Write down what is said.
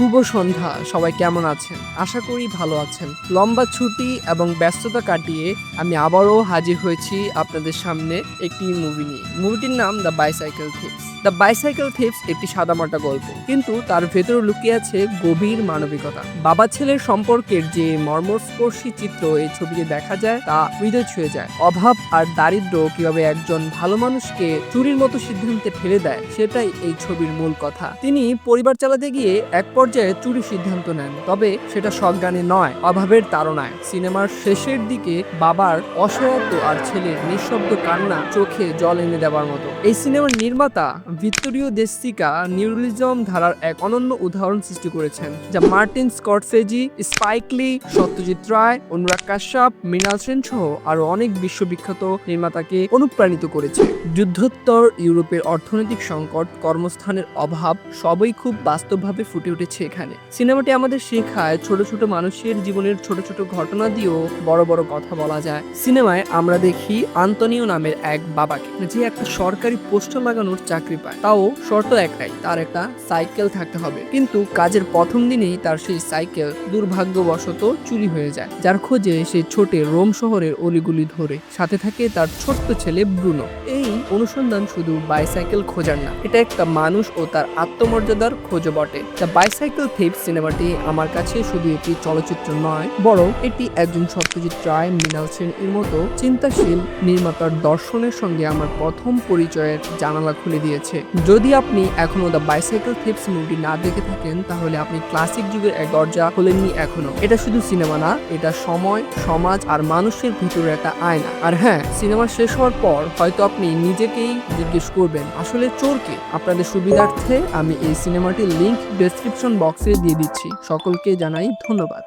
শুভ সন্ধ্যা, সবাই কেমন আছেন? আশা করি ভালো আছেন। লম্বা ছুটি এবং ব্যস্ততা কাটিয়ে আমি আবারও হাজির হয়েছি আপনাদের সামনে একটি মুভি নিয়ে। মুভিটির নাম the bicycle thieves the bicycle thieves একটি সাদামাটা গল্প। কিন্তু তার ভেতরে লুকিয়ে আছে গভীর মানবিকতা। বাবা ছেলের সম্পর্কের যে মর্মস্পর্শী চিত্র এই ছবিতে দেখা যায়, তা হৃদয় ছুঁয়ে যায়। অভাব আর দারিদ্র কীভাবে একজন ভালো মানুষকে চুরির মতো সিদ্ধান্তে ফেলে দেয়, সেটাই এই ছবির মূল কথা। তিনি পরিবার চালাতে গিয়ে এক পর্যায়ে চুরি সিদ্ধান্ত নেন, তবে সেটা সজ্ঞানে নয়, অভাবের তাড়নায়। সিনেমার শেষের দিকে বাবার অসহায়ত্ব আর ছেলের নিঃশব্দ কান্না চোখে জল এনে দেওয়ার মতো। এই সিনেমার নির্মাতা ভিক্টোরিও দেসিকা নিউরিজম ধারার এক অনন্য উদাহরণ সৃষ্টি করেছেন, যা Martin Scorsese Spike Lee Satyajit Ray, Anurag Kashyap, Mrinal Sen সহ আরও অনেক বিশ্ববিখ্যাত নির্মাতাকে অনুপ্রাণিত করেছে। যুদ্ধোত্তর ইউরোপের অর্থনৈতিক সংকট, কর্মস্থানের অভাব সবই খুব বাস্তবভাবে ফুটে উঠেছে। এখানে সিনেমাটি আমাদের শেখায় ছোট ছোট মানুষের জীবনের ছোট ছোট ঘটনা দিয়েও বড় বড় কথা বলা যায়। সিনেমায় আমরা দেখি আন্তনিও নামের এক বাবাকে, যে একটা সরকারি পোস্টার লাগানোর চাকরি পায়। তাও শর্ত একটাই, তার একটা সাইকেল থাকতে হবে। কিন্তু কাজের প্রথম দিনেই তার সেই সাইকেল দুর্ভাগ্যবশত চুরি হয়ে যায়, যার খোঁজে সে ছোটে রোম শহরের অলিগুলি ধরে। সাথে থাকে তার ছোট্ট ছেলে ব্রুনো। এই অনুসন্ধান শুধু বাইসাইকেল খোঁজার না, এটা একটা মানুষ ও তার আত্মমর্যাদার খোঁজও বটে। দ্য বাইসাইকেল থিপ সিনেমাটি আমার কাছে শুধু একটি চলচ্চিত্র নয়, বরং এটি একজন সত্যজিৎ রায়, মৃণাল সেন এর মতো চিন্তাশীল নির্মাতার দর্শনের সঙ্গে আমার প্রথম পরিচয়ের জানালা খুলে দিয়েছে। যদি আপনি এখনও দ্য বাইসাইকেল থিপস মুভি না দেখে থাকেন, তাহলে আপনি ক্লাসিক যুগের এক দরজা খোলেননি এখনও। এটা শুধু সিনেমা না, এটা সময়, সমাজ আর মানুষের ভিতরে একটা আয়না। আর হ্যাঁ সিনেমা শেষ হওয়ার পর হয়তো আপনি নিজেকেই জিজ্ঞেস করবেন, আসলে চোরকে আপনাদের সুবিধার্থে আমি এই সিনেমাটির লিংক ডেসক্রিপশন বক্সে দিয়ে দিচ্ছি। সকলকে জানাই ধন্যবাদ।